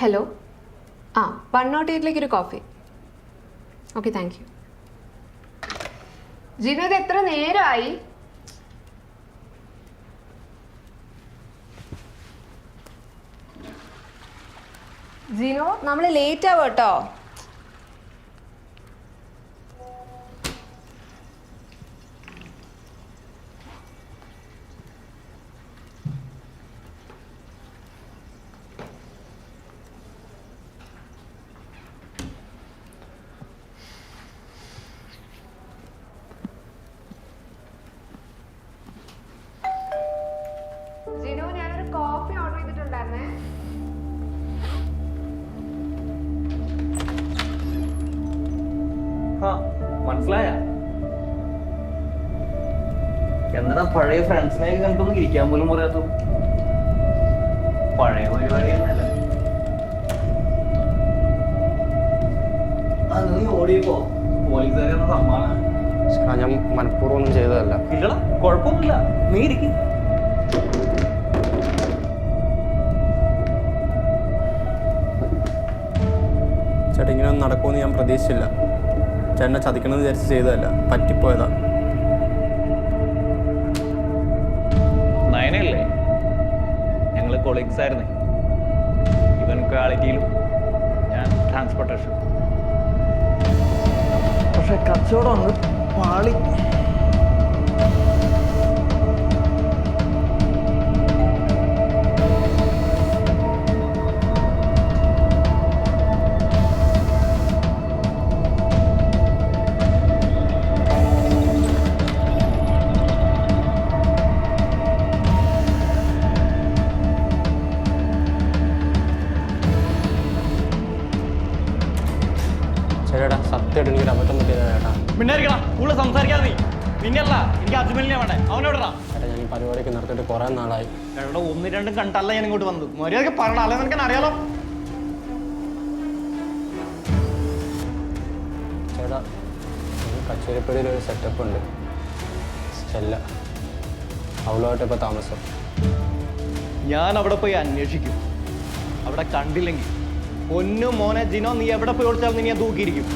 Hello ആ one not എയ്റ്റിലേക്ക് ഒരു coffee okay thank you Jinu ഇത് എത്ര നേരമായി ജിനു നമ്മൾ ലേറ്റ് ആവും കേട്ടോ ജിനു ഞാനൊരു കോഫി ഓർഡർ ചെയ്തിട്ടുണ്ടായിരുന്നേ. മനസ്സിലായ? എന്താ പഴയ ഫ്രണ്ട്സിനെ കണ്ടൊന്നും ഇരിക്കാൻ പോലും പറയാത്തു പഴയ പരിപാടി നീ ഓടിയപ്പോ പോലീസുകാരെ സമ്മാനം. ഞാൻ മനഃപൂർവം ഒന്നും ചെയ്തതല്ല. ഇല്ലടാ കുഴപ്പമൊന്നുമില്ല. നീ ഇരിക്കും. ചേട്ടാ ഇങ്ങനെയൊന്നും നടക്കുമെന്ന് ഞാൻ പ്രതീക്ഷിച്ചില്ല. ചേട്ടനെ ചതിക്കണമെന്ന് വിചാരിച്ച് ചെയ്തതല്ല പറ്റിപ്പോയതാ. നയനല്ലേ ഞങ്ങൾ കൊളീഗ്സ് ആയിരുന്നേ. ഇവൻ ക്വാളിറ്റിയിലും ഞാൻ ട്രാൻസ്പോർട്ടേഷൻ പക്ഷെ കച്ചവടം അങ്ങ് പാളി. ചേട്ടാ സത്യമായിട്ട് എനിക്കൊരു അബദ്ധം പറ്റിയതാ ചേട്ടാ. മിണ്ടായിരിക്കണം കൂടുതൽ സംസാരിക്കാതെ നീ. നിന്നല്ല എനിക്ക് അജ്മലിനെ വേണ്ടേ. അവനോടാ ചേട്ടാ ഞാൻ ഈ പരിപാടിയൊക്കെ നിർത്തിയിട്ട് കുറേ നാളായി. ഇവിടെ ഒന്ന് രണ്ടും കണ്ടല്ല ഞാൻ ഇങ്ങോട്ട് വന്നത്. മര്യാദയ്ക്ക് പറയണം അല്ലെ നിനക്ക് അറിയാലോ? ചേട്ടാ കച്ചേരിപ്പടിയിൽ ഒരു സെറ്റപ്പ് ഉണ്ട്. സ്റ്റെല്ല. അവളുമായിട്ട് ഇപ്പോൾ താമസം. ഞാൻ അവിടെ പോയി അന്വേഷിക്കും. അവിടെ കണ്ടില്ലെങ്കിൽ. പൊന്നു മോനെ ജിനോ നീ എവിടെ പോയി ഓടിച്ചാലും നീ ഞാൻ തൂക്കിയിരിക്കും.